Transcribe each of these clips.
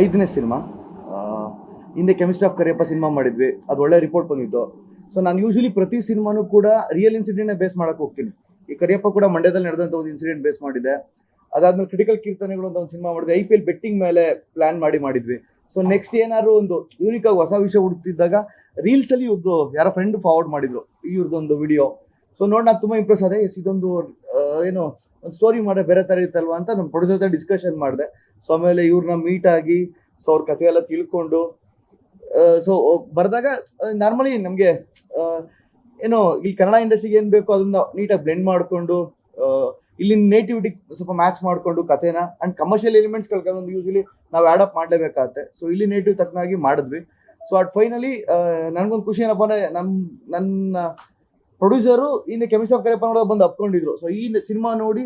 ಐದನೇ ಸಿನಿಮಾ. ಹಿಂದೆ chemistry of Kariyappa cinema ಮಾಡಿದ್ವಿ. ಅದು ಒಳ್ಳೆ ರಿಪೋರ್ಟ್ ಬಂದಿತ್ತು. ಸೊ ನಾನು ಯೂಶಲಿ ಪ್ರತಿ ಸಿನಿಮಾನು ಕೂಡ ರಿಯಲ್ ಇನ್ಸಿಡೆಂಟ್ನೇ ಬೇಸ್ ಮಾಡಕ್ಕೆ ಹೋಗ್ತೀನಿ. ಈ ಕರಿಯಪ್ಪ ಕೂಡ ಮಂಡ್ಯದಲ್ಲಿ ನಡೆದಂಥ ಒಂದು ಇನ್ಸಿಡೆಂಟ್ ಬೇಸ್ ಮಾಡಿದೆ. ಅದಾದ್ಮೇಲೆ ಕ್ರಿಟಿಕಲ್ ಕೀರ್ತನೆಗಳು ಅಂತ ಒಂದು ಸಿನಿಮಾ ಮಾಡಿದ್ವಿ. ಐ ಪಿ ಎಲ್ ಬೆಟ್ಟಿಂಗ್ ಮೇಲೆ ಪ್ಲಾನ್ ಮಾಡಿ ಮಾಡಿದ್ವಿ. ಸೊ ನೆಕ್ಸ್ಟ್ ಏನಾದ್ರು ಒಂದು ಯೂನಿಕ್ ಆಗಿ ಹೊಸ ವಿಷಯ ಹುಡುಕ್ತಿದ್ದಾಗ ರೀಲ್ಸ್ ಅಲ್ಲಿ ಇವ್ರದ್ದು ಯಾರೋ ಫ್ರೆಂಡ್ ಫಾರ್ವರ್ಡ್ ಮಾಡಿದ್ರು. ಇವ್ರದ್ದೊಂದು ವಿಡಿಯೋ ಸೊ ನೋಡಿ, ನಾನು ತುಂಬಾ ಇಂಪ್ರೆಸ್ ಆದೆ. ಎಸ್ ಇದೊಂದು ಏನು, ಒಂದು ಸ್ಟೋರಿ ಮಾಡೋ ಬೇರೆ ತರ ಇತ್ತಲ್ವಾ ಅಂತ ನಮ್ಮ ಪ್ರೊಡ್ಯೂಸರ್ ಜೊತೆ ಡಿಸ್ಕಷನ್ ಮಾಡಿದೆ. ಸೊ ಆಮೇಲೆ ಇವ್ರನ್ನ ಮೀಟ್ ಆಗಿ ಸೊ ಅವ್ರ ಕಥೆ ಎಲ್ಲ ತಿಳ್ಕೊಂಡು ಸೊ ಬರೆದಾಗ ನಾರ್ಮಲಿ ನಮಗೆ ಏನೋ, ಇಲ್ಲಿ ಕನ್ನಡ ಇಂಡಸ್ಟ್ರಿಗೆ ಏನು ಬೇಕೋ ಅದನ್ನ ನೀಟಾಗಿ ಬ್ಲೆಂಡ್ ಮಾಡಿಕೊಂಡು ಇಲ್ಲಿ ನೇಟಿವಿಟಿ ಸ್ವಲ್ಪ ಮ್ಯಾಚ್ ಮಾಡಿಕೊಂಡು ಕಥೆನ ಅಂಡ್ ಕಮರ್ಷಿಯಲ್ ಎಲಿಮೆಂಟ್ಸ್ ಕಳ್ಕೊಂಡು ಯೂಶಲಿ ನಾವು ಆ್ಯಡ್ ಅಪ್ ಮಾಡಲೇಬೇಕಾಗತ್ತೆ. ಸೊ ಇಲ್ಲಿ ನೇಟಿವ್ ತಕ್ಕನಾಗಿ ಮಾಡಿದ್ವಿ. ಸೊ ಅಟ್ ಫೈನಲಿ ನನಗೊಂದು ಖುಷಿ ಏನಪ್ಪ ಅಂದರೆ ನನ್ನ ನನ್ನ ಪ್ರೊಡ್ಯೂಸರು ಇನ್ನು ಕೆಮಿಸ್ಟ್ರಿ ಆಫ್ ಕರೆಪ್ಪ ನೋಡೋ ಬಂದು ಅಪ್ಕೊಂಡಿದ್ರು. ಸೊ ಈ ಸಿನಿಮಾ ನೋಡಿ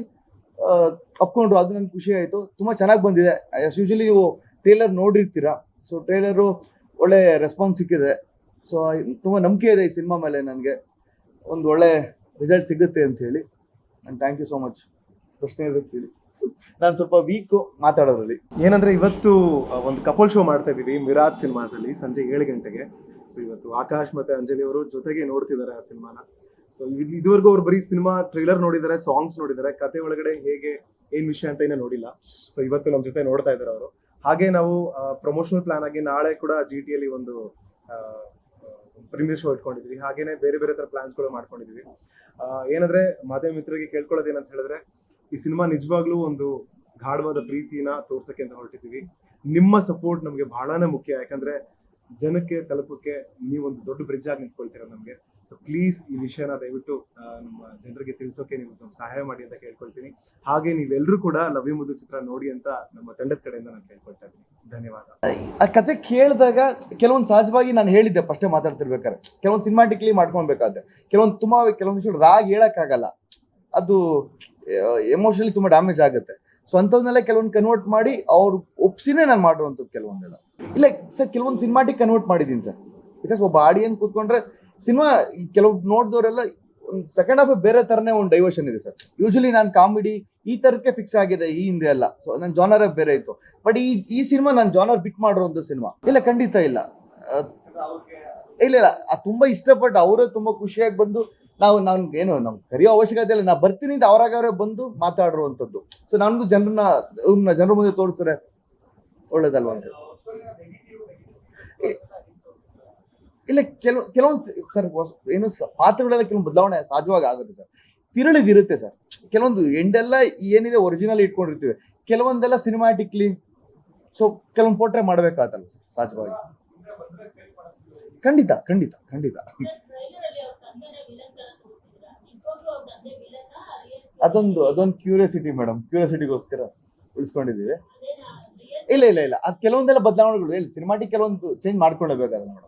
ಅಪ್ಕೊಂಡ್ರು. ಅದು ನನಗೆ ಖುಷಿ ಆಯಿತು. ತುಂಬ ಚೆನ್ನಾಗಿ ಬಂದಿದೆ. ಯೂಶಲಿ ನೀವು ಟ್ರೇಲರ್ ನೋಡಿರ್ತೀರಾ. ಸೊ ಟ್ರೇಲರು ಒಳ್ಳೆ ರೆಸ್ಪಾನ್ಸ್ ಸಿಕ್ಕಿದೆ. ಸೊ ತುಂಬ ನಂಬಿಕೆ ಇದೆ ಈ ಸಿನಿಮಾ ಮೇಲೆ ನನಗೆ. ಒಂದು ಒಳ್ಳೆ ರಿಸಲ್ಟ್ ಸಿಗುತ್ತೆ ಅಂತ ಹೇಳಿ. And thank you so much ಪ್ರಶ್ನೆ ಇರೋದಕ್ಕೆ ಹೇಳಿ. ನಾನು ಸ್ವಲ್ಪ ವೀಕು ಮಾತಾಡೋದ್ರಲ್ಲಿ. ಏನಂದ್ರೆ ಇವತ್ತು ಒಂದು ಕಪಲ್ ಶೋ ಮಾಡ್ತಾ ಇದ್ದೀವಿ. ಮಿರಾಜ್ ಸಿನಿಮಾಸಲ್ಲಿ ಸಂಜೆ ಏಳು ಗಂಟೆಗೆ. ಸೊ ಇವತ್ತು ಆಕಾಶ್ ಮತ್ತೆ ಅಂಜಲಿ ಅವರು ಜೊತೆಗೆ ನೋಡ್ತಿದ್ದಾರೆ ಆ ಸಿನಿಮಾನ. ಸೊ ಇದುವರೆಗೂ ಅವ್ರು ಬರೀ ಸಿನಿಮಾ ಟ್ರೈಲರ್ ನೋಡಿದ್ದಾರೆ ಸಾಂಗ್ಸ್ ನೋಡಿದ್ದಾರೆ, ಕತೆ ಒಳಗಡೆ ಹೇಗೆ, ಏನ್ ವಿಷಯ ಅಂತ ಇನ್ನೂ ನೋಡಿಲ್ಲ. ಸೊ ಇವತ್ತು ನಮ್ಮ ಜೊತೆ ನೋಡ್ತಾ ಇದ್ದಾರೆ ಅವರು. ಹಾಗೆ ನಾವು ಪ್ರಮೋಷನಲ್ ಪ್ಲಾನ್ ಆಗಿ ನಾಳೆ ಕೂಡ ಜಿ ಟಿ ಅಲ್ಲಿ ಒಂದು ಪ್ರೀಮಿಯರ್ ಶೋ ಇಟ್ಕೊಂಡಿದ್ವಿ. ಹಾಗೇನೆ ಬೇರೆ ಬೇರೆ ತರ ಪ್ಲಾನ್ಸ್ಗಳು ಮಾಡ್ಕೊಂಡಿದ್ವಿ. ಏನಂದ್ರೆ ಮಾಧ್ಯಮ ಮಿತ್ರರಿಗೆ ಕೇಳ್ಕೊಳ್ಳೋದು ಏನಂತ ಹೇಳಿದ್ರೆ, ಈ ಸಿನಿಮಾ ನಿಜವಾಗ್ಲೂ ಒಂದು ಗಾಢವಾದ ಪ್ರೀತಿನ ತೋರ್ಸಕ್ಕೆ ಅಂತ ಹೊರಟಿದ್ದೀವಿ ನಿಮ್ಮ ಸಪೋರ್ಟ್ ನಮಗೆ ಬಹಳನೇ ಮುಖ್ಯ. ಯಾಕಂದ್ರೆ ಜನಕ್ಕೆ ತಲುಪಕ್ಕೆ ನೀವೊಂದು ದೊಡ್ಡ ಬ್ರಿಡ್ಜ್ ಆಗಿ ನಿಂತ್ಕೊಳ್ತೀರಾ ನಮಗೆ? ಸೊ ಪ್ಲೀಸ್ ಈ ವಿಷಯನ ದಯವಿಟ್ಟು ನಮ್ಮ ಜನರಿಗೆ ತಿಳಿಸೋಕೆ ನೀವು ನಮ್ಗೆ ಸಹಾಯ ಮಾಡಿ ಅಂತ ಕೇಳ್ಕೊಳ್ತೀನಿ. ಹಾಗೆ ನೀವೆಲ್ಲರೂ ಕೂಡ ಲವ್ ಯು ಮುದ್ದು ಚಿತ್ರ ನೋಡಿ ಅಂತ ನಮ್ಮ ತಂಡದ ಕಡೆಯಿಂದ ನಾನು ಕೇಳ್ಕೊಳ್ತಾ ಇದ್ದೀನಿ. ಧನ್ಯವಾದ. ಆ, ಕತೆ ಕೇಳಿದಾಗ ಕೆಲವೊಂದು ಸಹಜವಾಗಿ ನಾನು ಹೇಳಿದ್ದೆ, ಫಸ್ಟೇ ಮಾತಾಡ್ತಿರ್ಬೇಕಾದ್ರೆ. ಕೆಲವೊಂದು ಸಿನಿಮಾಟಿಕ್ಲಿ ಮಾಡ್ಕೊಳ್ಬೇಕಾದ್ರೆ. ಕೆಲವೊಂದು ತುಂಬಾ ಕೆಲವೊಂದು ರಾಗ್ ಹೇಳಕ್ಕಾಗಲ್ಲ. ಅದು ಎಮೋಷನಲಿ ತುಂಬಾ ಡ್ಯಾಮೇಜ್ ಆಗುತ್ತೆ. ಸೊ ಕೆಲವೊಂದು ಕನ್ವರ್ಟ್ ಮಾಡಿ ಅವ್ರು ಒಪ್ಸಿನೇ ನಾನು ಮಾಡಿರುವಂಥದ್ದು ಕೆಲವೊಂದೆಲ್ಲ. ಇಲ್ಲ, ಸರ್, ಕೆಲವೊಂದು ಸಿನಿಮಾಟಿಕ್ ಕನ್ವರ್ಟ್ ಮಾಡಿದ್ದೀನಿ, ಸರ್. ಬಿಕಾಸ್ ಒಬ್ಬ ಆಡಿಯನ್ ಕೂತ್ಕೊಂಡ್ರೆ ಸಿನಿಮಾ ಕೆಲವು ನೋಡಿದವರೆಲ್ಲ ಒಂದು ಸೆಕೆಂಡ್ ಹಾಫ್ ಬೇರೆ ಥರನೇ ಒಂದು ಡೈವರ್ಷನ್ ಇದೆ, ಸರ್. ಯೂಶಲಿ ನಾನು ಕಾಮಿಡಿ ಈ ಥರಕ್ಕೆ ಫಿಕ್ಸ್ ಆಗಿದೆ, ಈ ಹಿಂದೆ ಎಲ್ಲ. ಸೊ ನನ್ನ ಜಾನರ್ ಬೇರೆ ಇತ್ತು. ಬಟ್ ಈ ಈ ಸಿನಿಮಾ ನಾನು ಜಾನರ್ ಬಿಟ್ ಒಂದು ಸಿನಿಮಾ ಇಲ್ಲ, ಖಂಡಿತ ಇಲ್ಲ. ಇಲ್ಲ ಇಲ್ಲ ತುಂಬಾ ಇಷ್ಟಪಟ್ಟು ಅವರೇ ತುಂಬಾ ಖುಷಿಯಾಗಿ ಬಂದು ನಾವು, ನಾನು ಏನು, ನಮ್ಗೆ ಕರೆಯೋ ಅವಶ್ಯಕತೆ ಇಲ್ಲ. ನಾ ಬರ್ತೀನಿ ಅಂತ ಅವರಾಗ ಅವರೇ ಬಂದು ಮಾತಾಡಿರುವಂಥದ್ದು. ಸೊ ನನಗೂ ಜನರನ್ನ, ಇವ್ರನ್ನ ಜನರ ಮುಂದೆ ತೋರಿಸ್ತಾರೆ ಒಳ್ಳೇದಲ್ವ ಅಂತ ಇಲ್ಲ, ಕೆಲವು, ಕೆಲವೊಂದು ಸರ್ ಏನು ಪಾತ್ರಗಳೆಲ್ಲ ಕೆಲವೊಂದು ಬದಲಾವಣೆ ಸಹಜವಾಗಿ ಆಗುತ್ತೆ ಸರ್. ತಿರುಳಿದಿರುತ್ತೆ ಸರ್. ಕೆಲವೊಂದು ಎಂಡೆಲ್ಲ ಏನಿದೆ ಒರಿಜಿನಲ್ ಇಟ್ಕೊಂಡಿರ್ತೀವಿ. ಕೆಲವೊಂದೆಲ್ಲ ಸಿನಿಮ್ಯಾಟಿಕ್ಲಿ ಸೊ ಕೆಲವೊಂದು ಪೋಟ್ರೆ ಮಾಡ್ಬೇಕಾಗತ್ತಲ್ಲ ಸರ್, ಸಹಜವಾಗಿ. ಖಂಡಿತ ಖಂಡಿತ ಖಂಡಿತ. ಅದೊಂದು ಅದೊಂದು ಕ್ಯೂರಿಯಾಸಿಟಿ ಮೇಡಮ್ ಕ್ಯೂರಿಯಾಸಿಟಿಗೋಸ್ಕರ ಉಳಿಸ್ಕೊಂಡಿದ್ದೀವಿ. ಇಲ್ಲ ಇಲ್ಲ ಇಲ್ಲ. ಅದು ಕೆಲವೊಂದೆಲ್ಲ ಬದಲಾವಣೆಗಳು. ಹೇಳಿ ಸಿನಿಮಾಟಿಕ್ ಕೆಲವೊಂದು ಚೇಂಜ್ ಮಾಡ್ಕೊಳ್ಳೇಬೇಕಾದ್ರೆ ಮೇಡಮ್